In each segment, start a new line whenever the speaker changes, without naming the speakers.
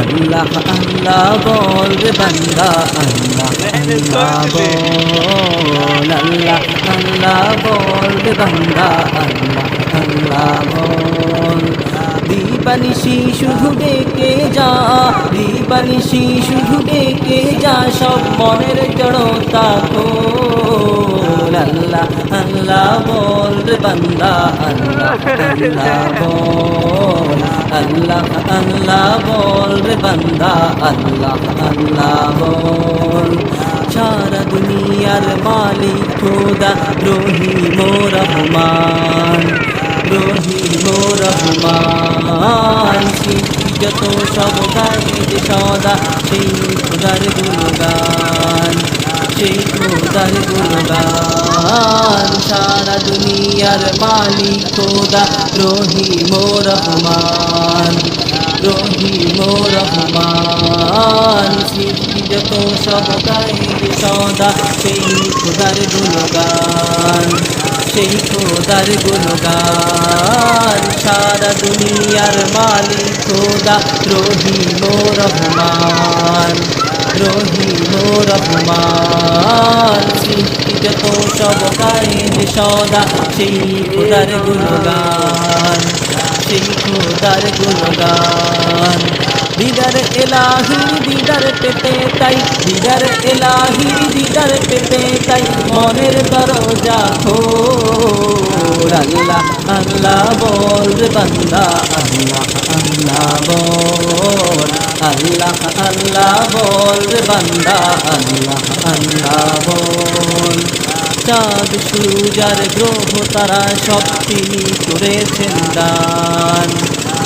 আল্লাহ আল্লাহ বল রে বান্দা, আল্লাহ আল্লাহ বল আল্লাহ আল্লাহ বল রে বান্দা, আল্লাহ আল্লাহ বল। দিবানিশি শুধু ডেকে যা দিবানিশি শুধু ডেকে যা, সব মনের জড়তা খোল আল্লাহ আল্লাহ বল রে বান্দা, আল্লাহ আল্লাহ বল, আল্লাহ আল্লাহ বল রে বান্দা, আল্লাহ আল্লাহ বল। সারা দুনিয়ার মালিক খোদা রহিম রহমান রহিম রহমান। যত সব গায়ে সদা, সেই খোদার গুণগান, সেই খোদার গুণগান। সারা দুনিয়ার মালিক খোদা, রহিম রহমান রহিম রহমান। সৃষ্টি যত সব গায়ে সদা, সেই খোদার গুণগান, সেই খোদার গুণগান। সারা দুনিয়ার মালিক খোদা, রহিম রহমান। রহিম রহমান সৃষ্টি যত সব কায়েন সদা সেই খোদার গুণগান সেই খোদার গুণগান দিদার এলাহি দিদার পেতে তাই দিদার এলাহি দিদার পেতে তাই মনের দরজা খোল আল্লাহ আল্লাহ বল বান্দা আল্লাহ আল্লাহ বল আল্লাহ আল্লাহ বল রে বান্দা, আল্লাহ আল্লাহ বল। চাঁদ সূর্যার গ্রহ তারা সব তিনি করেছেন দান,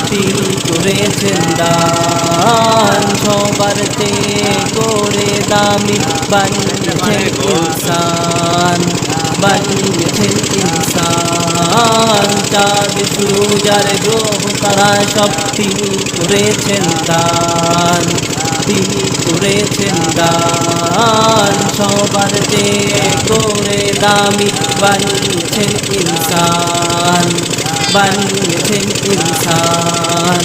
তিনি করেছেন দান। সবার তে করে দামি বানিয়েছেন ইনসান বানিয়েছেন চাঁদ সূর্যার গ্রহ তারা সব তিনি করেছেন দান, তিনি করেছেন দান। সবার যে করে দামি বানিয়েছেন ইনসান বানিয়েছেন ইনসান।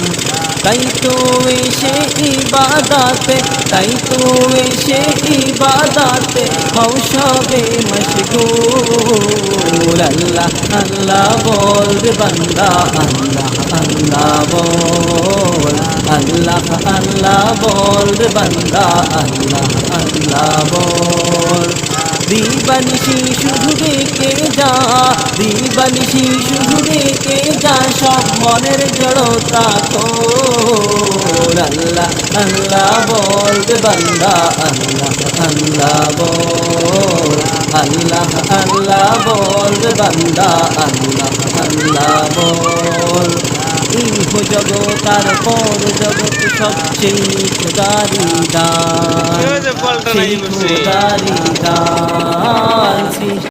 তাই তো এসে ইবাদাতে, তাই তো এসে ইবাদাতে হও মশগুল আল্লাহ বল রে বান্দা, আল্লাহ আল্লাহ বল আল্লাহ আল্লাহ বল রে বান্দা, আল্লাহ আল্লাহ বল। দিবানিশি শুধু ডেকে যা দিবানিশি শুধু ডেকে যা, সব মনের জড়তা তোর। আল্লাহ আল্লাহ বল রে বান্দা, আল্লাহ আল্লাহ বল। আল্লাহ আল্লাহ বল বান্দা আল্লাহ আল্লাহ বল। ইহ জগতার পর জগৎ সবচেয়ে দান খোদারি দান